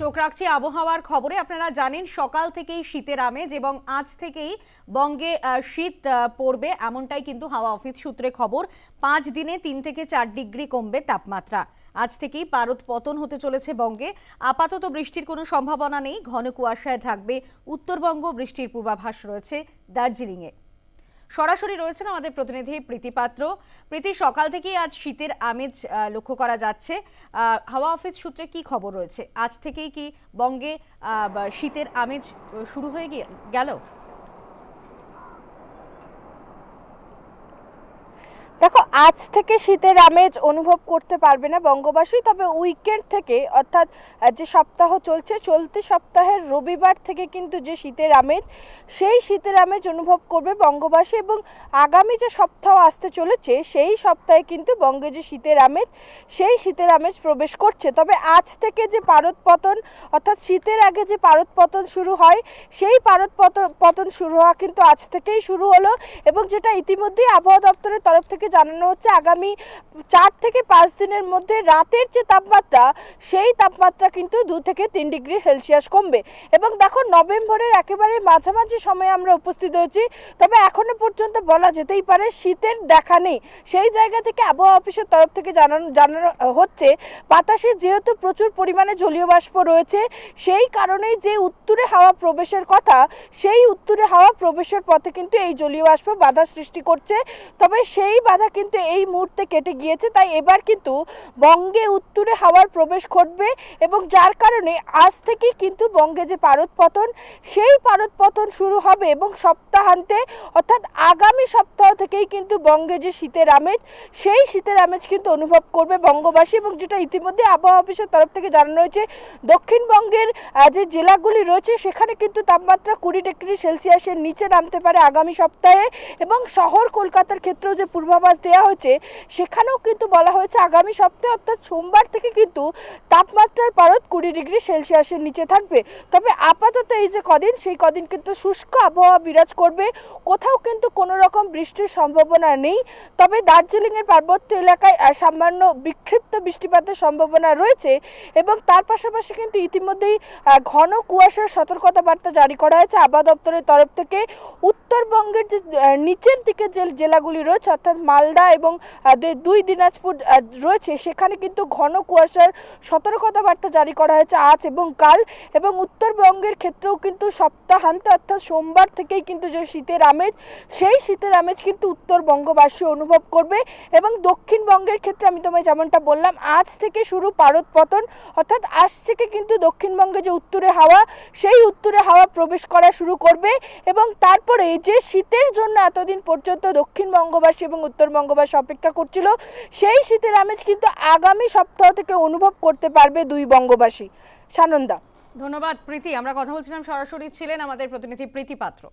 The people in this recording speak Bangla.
চোখ রাখছি আবহাওয়ার খবরে। আপনারা জানেন সকাল থেকেই শীতের আমেজ এবং আজ থেকেই বঙ্গে শীত পড়বে এমনটাই কিন্তু হাওয়া অফিস সূত্রে খবর। পাঁচ দিনে তিন থেকে চার ডিগ্রি কমবে তাপমাত্রা। আজ থেকেই পারদ পতন হতে চলেছে বঙ্গে। আপাতত বৃষ্টির কোনো সম্ভাবনা নেই। ঘন কুয়াশায় ঢাকবে উত্তরবঙ্গ, বৃষ্টির পূর্বাভাস রয়েছে দার্জিলিংয়ে। সরাসরি রয়েছেন আমাদের প্রতিনিধি প্রীতি পাত্র। প্রীতি, সকাল থেকেই আজ শীতের আমেজ লক্ষ্য করা যাচ্ছে। হাওয়া অফিস সূত্রে কি খবর রয়েছে? আজ থেকেই কি বঙ্গে শীতের আমেজ শুরু হয়ে গেল দেখো আজ থেকে শীতের আমেজ অনুভব করতে পারবে না বঙ্গবাসী, তবে উইকেন্ড থেকে, অর্থাৎ যে সপ্তাহ চলছে, চলতি সপ্তাহের রবিবার থেকে কিন্তু যে শীতের আমেজ, সেই শীতের আমেজ অনুভব করবে বঙ্গবাসী এবং আগামী যে সপ্তাহ আসতে চলেছে, সেই সপ্তাহে কিন্তু বঙ্গে যে শীতের আমেজ, সেই শীতের আমেজ প্রবেশ করছে। তবে আজ থেকে যে পারদ পতন, অর্থাৎ শীতের আগে যে পারদ পতন শুরু হয়, সেই পারদ পতন পতন শুরু হওয়া কিন্তু আজ থেকেই শুরু হলো এবং যেটা ইতিমধ্যেই আবহাওয়া দপ্তরের তরফ থেকে জানানো হচ্ছে আগামী চার থেকে পাঁচ দিনের মধ্যে রাতের যে তাপমাত্রা, সেই তাপমাত্রা কিন্তু দু থেকে তিন ডিগ্রি সেলসিয়াস কমবে। এবং দেখো, নভেম্বরের একেবারে মাঝামাঝি সময়ে আমরা উপস্থিত হয়েছি, তবে এখনও পর্যন্ত বলা যেতেই পারে শীতের দেখা নেই। সেই জায়গা থেকে আবহাওয়া অফিসের তরফ থেকে জানানো জানানো হচ্ছে, বাতাসে যেহেতু প্রচুর পরিমাণে জলীয় বাষ্প রয়েছে, সেই কারণেই যে উত্তরে হাওয়া প্রবেশের কথা, সেই উত্তরে হাওয়া প্রবেশের পথে কিন্তু এই জলীয় বাষ্প বাধা সৃষ্টি করছে। তবে সেই বাধা কিন্তু এই মুহূর্তে কেটে গিয়েছে, তাই এবার কিন্তু বঙ্গে উত্তরে হাওয়ার প্রবেশ ঘটবে এবং যার কারণে আজ থেকেই কিন্তু বঙ্গে যে পারদ পতন, সেই পারদ পতন শুরু হবে এবং সপ্তাহান্তে, অর্থাৎ আগামী সপ্তাহ থেকেই কিন্তু বঙ্গে যে শীতের আমেজ, সেই শীতের আমেজ কিন্তু অনুভব করবে বঙ্গবাসী এবং যেটা ইতিমধ্যে আবহাওয়া অফিসের তরফ থেকে জানানো হয়েছে, দক্ষিণবঙ্গের যে জেলাগুলি রয়েছে, সেখানে কিন্তু তাপমাত্রা কুড়ি ডিগ্রি সেলসিয়াসের নিচে নামতে পারে আগামী সপ্তাহে এবং শহর কলকাতার ক্ষেত্রেও যে পূর্বাভাস দেওয়া হয়েছে, সেখানেও কিন্তু বলা হয়েছে আগামী সপ্তাহে অর্থাৎ সোমবার থেকে কিন্তু তাপমাত্রার পারদ কুড়ি ডিগ্রি সেলসিয়াসের নিচে থাকবে। তবে আপাতত এই যে কদিন, সেই কদিন কিন্তু শুষ্ক আবহাওয়া বিরাজ করবে। কোথাও কিন্তু কোনো রকম বৃষ্টির সম্ভাবনা নেই। তবে দার্জিলিংয়ের পার্বত্য এলাকায় সামান্য বিক্ষিপ্ত বৃষ্টিপাতের সম্ভাবনা রয়েছে এবং তার পাশাপাশি কিন্তু ইতিমধ্যেই ঘন কুয়াশার সতর্কতা বার্তা জারি করা হয়েছে আবহাওয়া দপ্তরের তরফ থেকে। উত্তরবঙ্গের যে নিচের দিকে যে জেলাগুলি রয়েছে, অর্থাৎ মালদা এবং দুই দিনাজপুর রয়েছে। সেখানে কিন্তু ঘন কুয়াশার সতর্কতা বার্তা জারি করা হয়েছে আজ এবং কাল এবং উত্তরবঙ্গের ক্ষেত্রেও কিন্তু সপ্তাহান্তে অর্থাৎ সোমবার থেকেই কিন্তু যে শীতের আমেজ, সেই শীতের আমেজ কিন্তু উত্তরবঙ্গবাসী অনুভব করবে এবং দক্ষিণবঙ্গের ক্ষেত্রে আমি তোমায় যেমনটা বললাম, আজ থেকে শুরু পারদ পতন, অর্থাৎ আজ থেকে কিন্তু দক্ষিণবঙ্গে যে উত্তরে হাওয়া, সেই উত্তরে হাওয়া প্রবেশ করা শুরু করবে এবং তারপরে যে শীতের জন্য এতদিন পর্যন্ত দক্ষিণবঙ্গবাসী এবং উত্তরবঙ্গবাসী অপেক্ষা করছিল। সেই শীতের আমেজ কিন্তু আগামী সপ্তাহ থেকে অনুভব করতে পারবে দুই বঙ্গবাসী। সানন্দা। ধন্যবাদ, প্রীতি। আমরা কথা বলছিলাম, সরাসরি ছিলেন আমাদের প্রতিনিধি প্রীতি পাত্র।